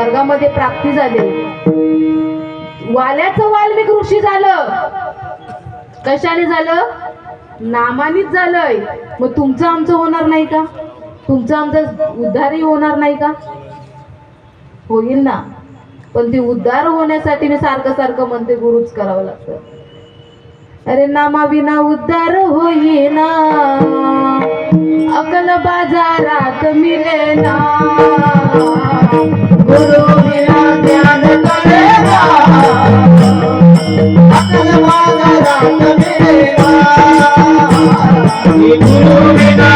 स्वर्गामध्ये प्राप्ती झाली. वाल्याचं वाल्मिक ऋषी झालं. कशाने झालं? नामानीच झालंय. मग तुमचं आमचं होणार नाही का? तुमचं आमचं उद्धारही होणार नाही का? होईल ना. पण ती उद्धार होण्यासाठी मी सारखं सारखं म्हणते गुरुच करावं लागतं. अरे नामा विना उद्धार होईना. अकल बाजारात मिले ना विना ज्ञान कळेना अकल बाजारात मिळेना गुरु विना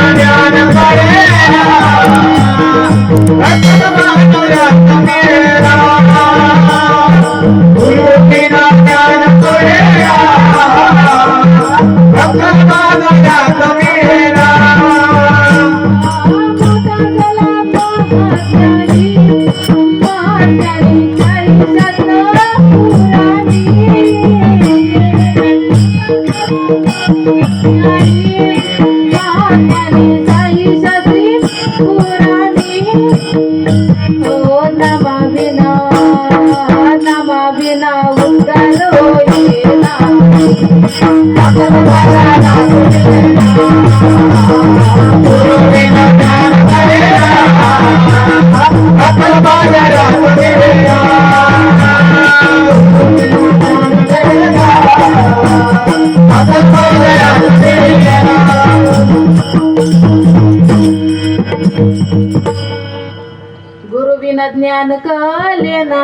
ज्ञान कलेना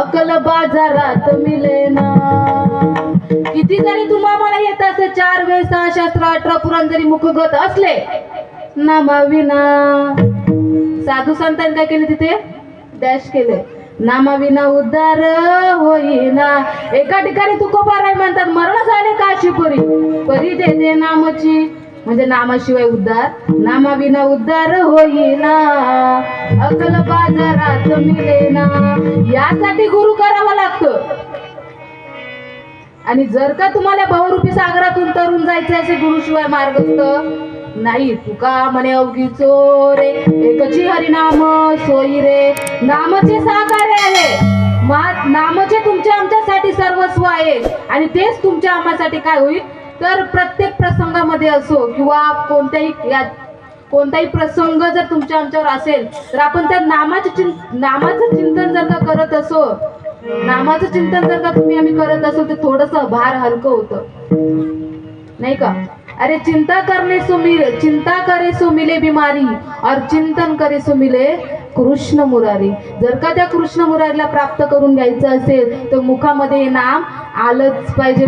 अकल बाजारात मिलेना पुराण जरी मुखगत असले. नामा साधू संतांनी काय केले तिथे? डॅश केले. नामाविना उद्धार होईना. एका ठिकाणी तुकोबाराय म्हणतात मरण झाले काशीपुरी परी देते नामची. म्हणजे नामाशिवाय उद्धार. नामाविना उद्धार होईना. अकल बाजारात मिळेना यासाठी गुरु करावा लागतो. आणि जर का तुम्हाला बहुरूपी सागरातून तरुण जायचे असे गुरुशिवाय मार्गस्थ नाही तुका म्हणे अवघी चोरे एकची हरिनाम सोयी रे. नामचे साकारे आहे नामचे तुमच्या आमच्यासाठी सर्वस्व आहे. आणि तेच तुमच्या आम्हासाठी काय होईल? तर प्रत्येक प्रसंगामध्ये असो किंवा कोणत्याही कोणताही प्रसंग जर तुमच्या आमच्यावर असेल तर आपण त्या नामाचे चिं नामाचं चिंतन जर का करत असो नामाचं चिंतन जर का तुम्ही आम्ही करत असो तर थोडस भार हलकं होतं नाही का अरे चिंता करणे सुमिले चिंता करे सुमिले बिमारी और चिंतन करे सुमिले कृष्ण मुरारी जर का त्या कृष्ण मुरारीला प्राप्त करून घ्यायचं असेल तर मुखामध्ये हे नाम आलंच पाहिजे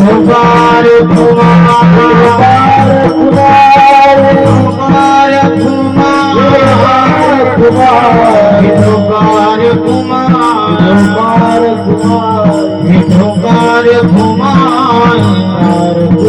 कुमार कुमार कुमार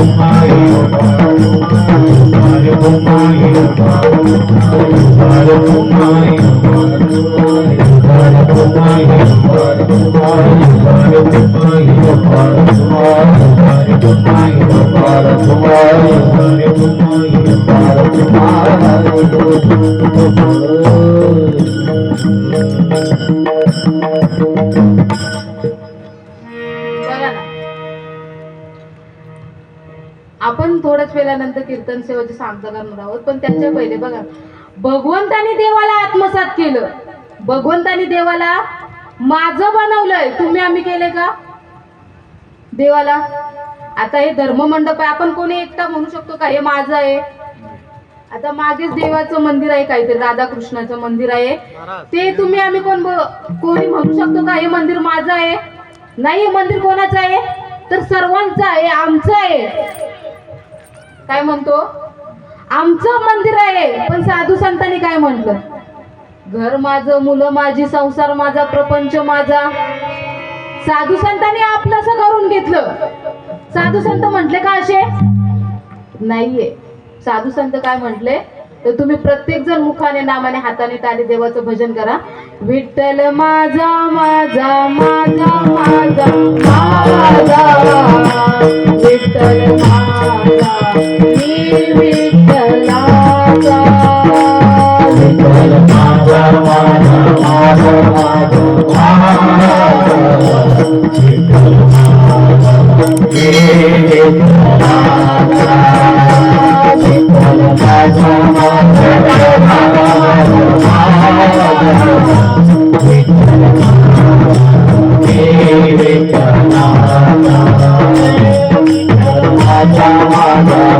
रखुमाई. बघा केल्यानंतर कीर्तन सेवाची सांगता करणार आहोत पण त्याच्या पहिले बघा भगवंतानी देवाला आत्मसात केलं. भगवंतानी देवाला माझं बनवलंय. तुम्ही आम्ही केले का? देवाला. आता हे धर्म मंडप आहे. आपण कोणी एकटा म्हणू शकतो का? हे माझं आहे. आता मागेच देवाचं मंदिर आहे काहीतरी राधाकृष्णाचं मंदिर आहे. ते तुम्ही आम्ही कोण कोणी म्हणू शकतो का? हे मंदिर माझं आहे. नाही हे मंदिर कोणाचं आहे? तर सर्वांचं आहे आमचं आहे. काय म्हणतो? आमचं मंदिर आहे पण साधू संतांनी काय म्हटलं? घर माझं मुलं माझी संसार माझा प्रपंच माझा. साधू संतांनी आपलं असं करून घेतलं. साधू संत म्हटले का असे? नाहीये. साधू संत काय म्हटले? तर तुम्ही प्रत्येक जण मुखाने नामाने हाताने टाळी देवाचं भजन करा. विठ्ठल माझा माझा माझा माझा माझा. माझा विठ्ठल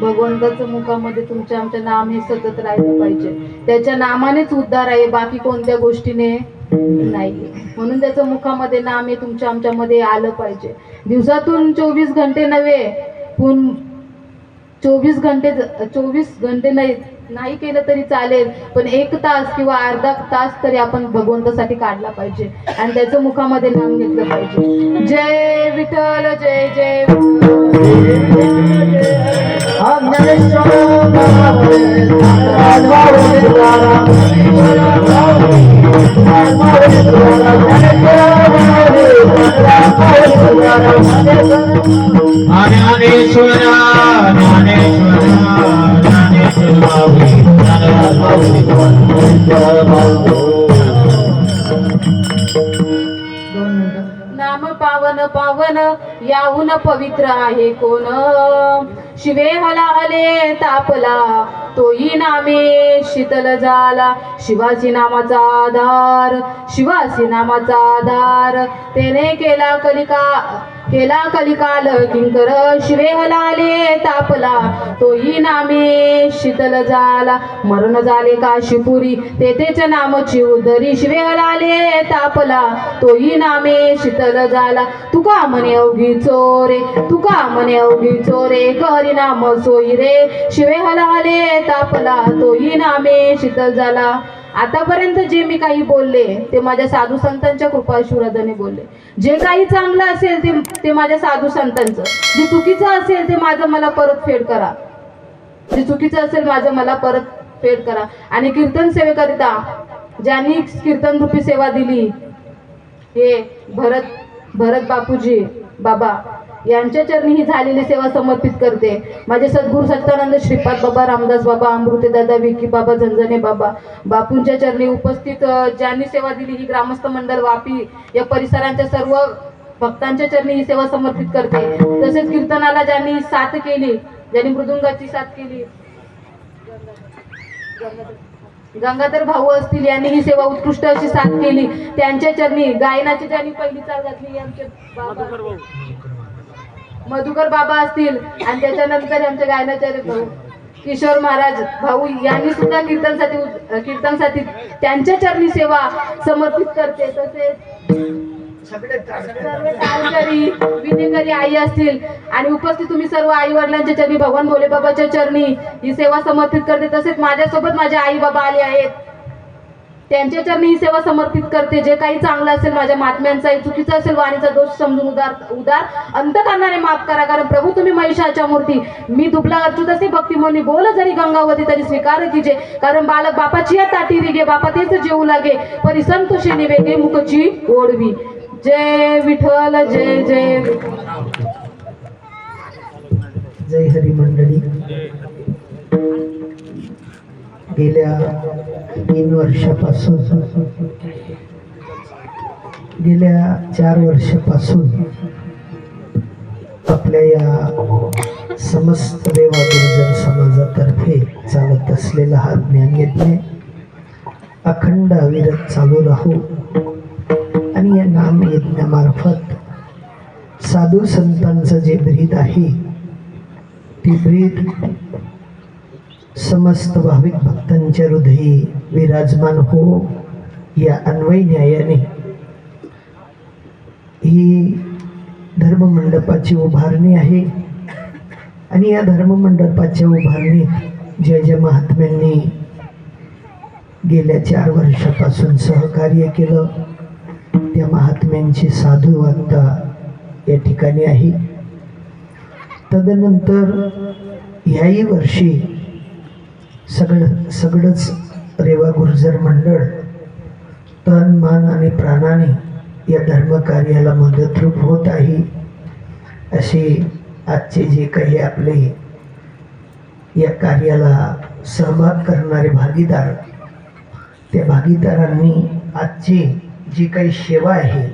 भगवंताचं मुखामध्ये तुमच्या आमच्या नाम हे सतत राहिलं पाहिजे. त्याच्या नामानेच उद्धार आहे. बाकी कोणत्या गोष्टीने नाही. म्हणून त्याचं मुखामध्ये नाम हे तुमच्या आमच्यामध्ये आलं पाहिजे. दिवसातून चोवीस घंटे नव्हे पण चोवीस घंटे चोवीस घंटे नाहीत नाही केलं तरी चालेल पण एक तास किंवा अर्धा तास तरी आपण भगवंतासाठी काढला पाहिजे. आणि त्याचं मुखामध्ये नाम घेतलं पाहिजे. जय विठ्ठल जय जय विठ्ठल. याहून पवित्र आहे कोण? शिवे हलाहले तापला तोही नामे शीतल झाला शिवासी नामाचा आधार शिवासी नामाचा आधार. त्याने केला कलिका केला कलिकाल किंकर शिवे हलाले तापला. तोही नामे शीतल झाला मरण झाले काशीपुरी तेथेच नामची उदरी शिवे हलाले तापला. तोही नामे शीतल झाला तुका म्हणे अवघी चोरे. तुका म्हणे अवघी चोरे. हरी नाम सोयी रे. शिवे हलाले तापला. तोही नामे शीतल झाला आतापर्यंत जे मी काही बोलले ते माझ्या साधू संतांच्या कृपाशिवराजाने बोलले. जे काही चांगलं असेल ते ते माझ्या साधू संतांचं. जे चुकीचं असेल ते माझं मला परत फेड करा. जे चुकीचं असेल माझं मला परत फेड करा. आणि कीर्तन सेवेकरिता ज्यांनी कीर्तन रूपी सेवा दिली हे भरत भरत बापूजी बाबा यांच्या चरणी ही झालेली सेवा समर्पित करते. माझे सद्गुरू सच्चानंद श्रीपाद बाबा रामदास बाबा अमृते दादा विकी बाबा झंझने बाबा बापूंच्या चरणी उपस्थित ज्यांनी सेवा दिली ही ग्रामस्थ मंडळ वापी या परिसरांच्या सर्व भक्तांच्या चरणी ही सेवा समर्पित करते. तसेच कीर्तनाला ज्यांनी साथ केली ज्यांनी मृदुंगाची साथ केली गंगाधर भाऊ असतील यांनी ही सेवा उत्कृष्ट अशी साथ केली. त्यांच्या चरणी गायनाची ज्यांनी पहिली चाल घातली यांचे बाबा. मधुकर बाबा असतील आणि त्याच्यानंतर आमच्या गायनाचार्य भाऊ किशोर महाराज भाऊ यांनी सुद्धा कीर्तनसाठी कीर्तनसाठी त्यांच्या चरणी सेवा समर्पित करते. तसेच सर्व विनेकरी आई असतील आणि उपस्थित तुम्ही सर्व आई वडिलांच्या चरणी भगवान भोले बाबाच्या चरणी ही सेवा समर्पित करते. तसेच माझ्यासोबत माझे आई बाबा आले आहेत. त्यांच्या चरणी ही सेवा समर्पित करते जे काही चांगलं असेल माझ्या महात्म्यांचाही चुकीचा असेल वाणीचा दोष समजून उदार उदार अंतकरणाने माफ करा. कारण प्रभू तुम्ही महिषाच्या मूर्ती. मी दुबला अर्जुत असे भक्ती म्हणून बोल जरी गंगावती तरी स्वीकार कीजे. कारण बालक बापाची या ताटी रिगे बापा तेच जेवू लागे. परी संतोषी निवेगे मुखची ओढवी. जय विठ्ठल जय जय. जय हरी मंडळी गेल्या तीन वर्षापासून. गेल्या चार वर्षापासून आपल्या या समस्त देवा गुरुजन समाजातर्फे चालत असलेला हा ज्ञानयज्ञ अखंड अविरत चालू राहू आणि या नाम यज्ञामार्फत साधू संतांचं जे ब्रीद आहे ती ब्रीद समस्त भाविक भक्तांच्या हृदयी विराजमान हो या अन्वय न्यायाने. ही धर्ममंडपाची उभारणी आहे. आणि या धर्ममंडपाच्या उभारणीत ज्या ज्या महात्म्यांनी गेल्या चार वर्षापासून सहकार्य केलं त्या महात्म्यांची साधू या ठिकाणी आहे. तदनंतर ह्याही वर्षी सगळं सगळंच रेवा गुर्जर मंडळ तन मन आणि प्राणाने या धर्मकार्याला मदतरूप होत आहे असे आजचे जे काही आपले या कार्याला सहभाग करणारे भागीदार त्या भागीदारांनी आजची जी काही सेवा आहे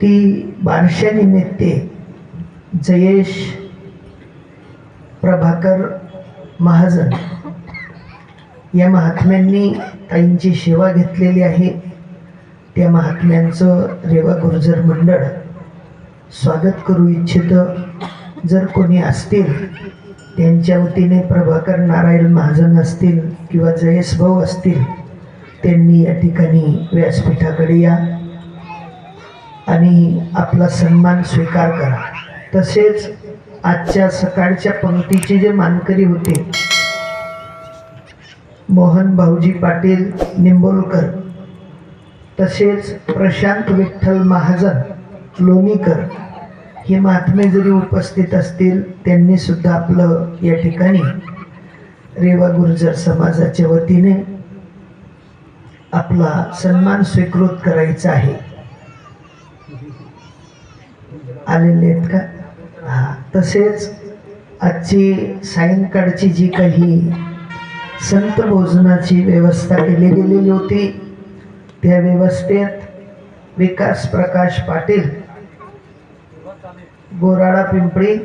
ती बारशानिमित्ते जयेश प्रभाकर महाजन. या महात्म्यांनी ताईंची सेवा घेतलेली आहे. त्या महात्म्यांचं रेवा गुर्जर मंडळ स्वागत करू इच्छितं. जर कोणी असतील त्यांच्या वतीने प्रभाकर नारायण महाजन असतील किंवा जयेश भाऊ असतील त्यांनी या ठिकाणी व्यासपीठाकडे या आणि आपला सन्मान स्वीकार करा. तसेच आजच्या सकाळच्या पंक्तीचे जे मानकरी होते मोहन भाऊजी पाटील निंबोलकर तसेच प्रशांत विठ्ठल महाजन लोणीकर हे महात्मे जरी उपस्थित असतील त्यांनी सुद्धा आपलं या ठिकाणी रेवा गुर्जर समाजाच्या वतीने आपला सन्मान स्वीकृत करायचा आहे. आलेले आहेत का? तसेच आजची सायंकाळची जी काही संत भोजनाची व्यवस्था केली गेलेली होती त्या व्यवस्थेत विकास प्रकाश पाटील बोराडा पिंपळी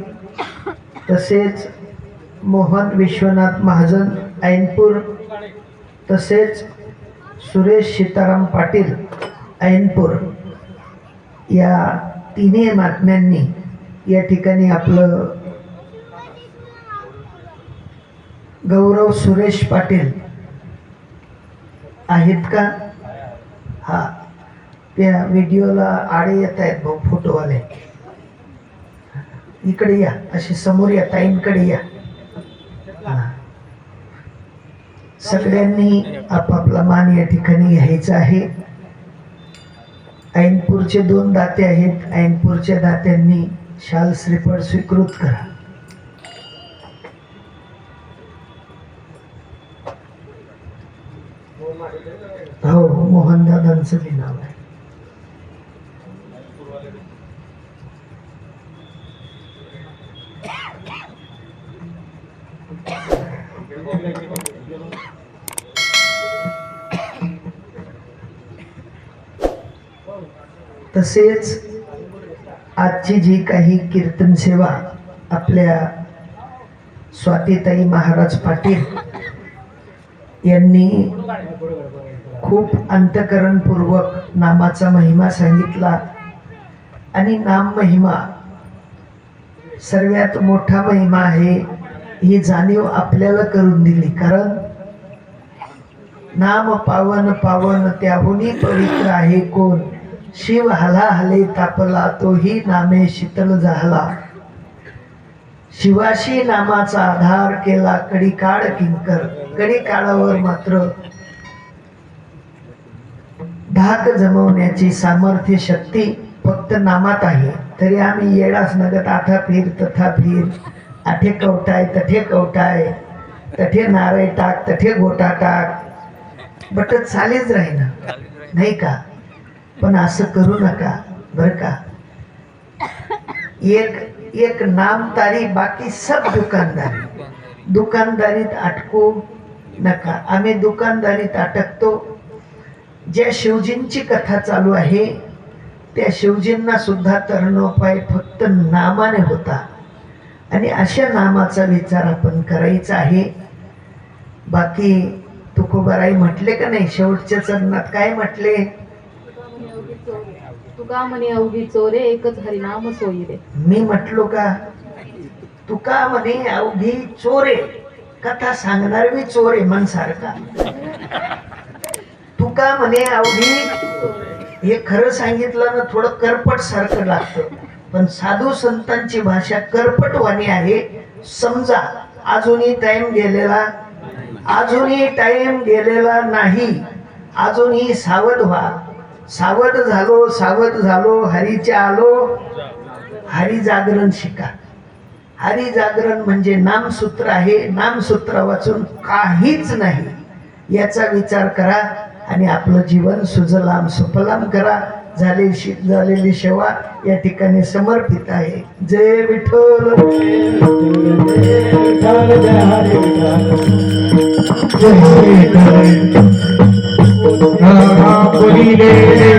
तसेच मोहन विश्वनाथ महाजन ऐनपूर तसेच सुरेश सीताराम पाटील ऐनपूर या तिन्ही महात्म्यांनी या ठिकाणी आपलं गौरव सुरेश पाटील आहेत का? हा. त्या व्हिडिओला आडे येत आहेत भाऊ फोटोवाले. इकडे या अशी समोर या ताईंकडे या. सगळ्यांनी आपापला मान या ठिकाणी घ्यायचा आहे. ऐनपूरचे दोन दाते आहेत. ऐनपूरच्या दात्यांनी शाल श्रीफळ स्वीकृत करा. हो मोहन दादांचं नाव आहे. तसेच आजची जी काही कीर्तन सेवा आपल्या स्वातीताई महाराज पाटील यांनी खूप अंतकरणपूर्वक नामाचा महिमा सांगितला आणि नाम महिमा सर्वात मोठा महिमा आहे ही जाणीव आपल्याला करून दिली. कारण नाम पावन पावन त्याहूनही पवित्र आहे कोण? शिव हला हले तापला तोही नामे शीतल झाला. शिवाशी नामाचा आधार केला कडी काळ किंकर. कडी काळावर मात्र धाक जमवण्याची सामर्थ्य शक्ती फक्त नामात आहे. तरी आम्ही येडास नगत आथा फिर तथा फिर. आठे कवटाय तठे कवटाय. तठे नारय टाक तठे गोटा टाक. बट चालेच राहीना. नाही का? पण असं करू नका बरं का? एक एक नामतारी बाकी सब दुकानदारी. दुकानदारीत अटकू नका. आम्ही दुकानदारीत अटकतो. ज्या शिवजींची कथा चालू आहे त्या शिवजींना सुद्धा तरणोपाय फक्त नामाने होता. आणि अशा नामाचा विचार आपण करायचा आहे. बाकी तुकोबाराई म्हटले का नाही? शेवटच्या चरणात काय म्हटले? तुका म्हणे अवघी चोरे एकच हरिनाम सोयी रे. मी म्हटलो का तुका म्हणे अवघी चोरे कथा सांगणार मी चोरे मन सारखा तुका म्हणे अवघी हे खरं सांगितलं ना थोडं करपट सारखं लागतं. पण साधू संतांची भाषा करपटवाणी आहे. समजा अजूनही टाइम गेलेला अजूनही टाइम गेलेला नाही. अजूनही सावध व्हा. सावध झालो सावध झालो हरीच्या आलो. हरी जागरण शिका. हरी जागरण म्हणजे नामसूत्र आहे. नामसूत्र वाचून काहीच नाही. याचा विचार करा आणि आपलं जीवन सुजलाम सुफलाम करा. झालेली झालेली सेवा या ठिकाणी समर्पित आहे. जय विठ्ठल. जय बसा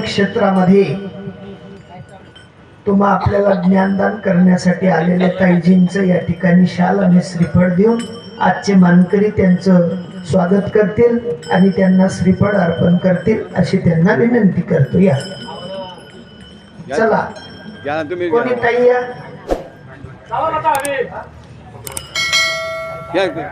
क्षेत्रामध्ये तुम्हा आपल्याला ज्ञानदान करण्यासाठी आलेल्या ताईजींचं या ठिकाणी शाल आणि श्रीफळ देऊन आजचे मानकरी त्यांचं स्वागत करतील आणि त्यांना श्रीफळ अर्पण करतील अशी त्यांना विनंती करतो. या. चला. कोणी ताई या? கேக்கு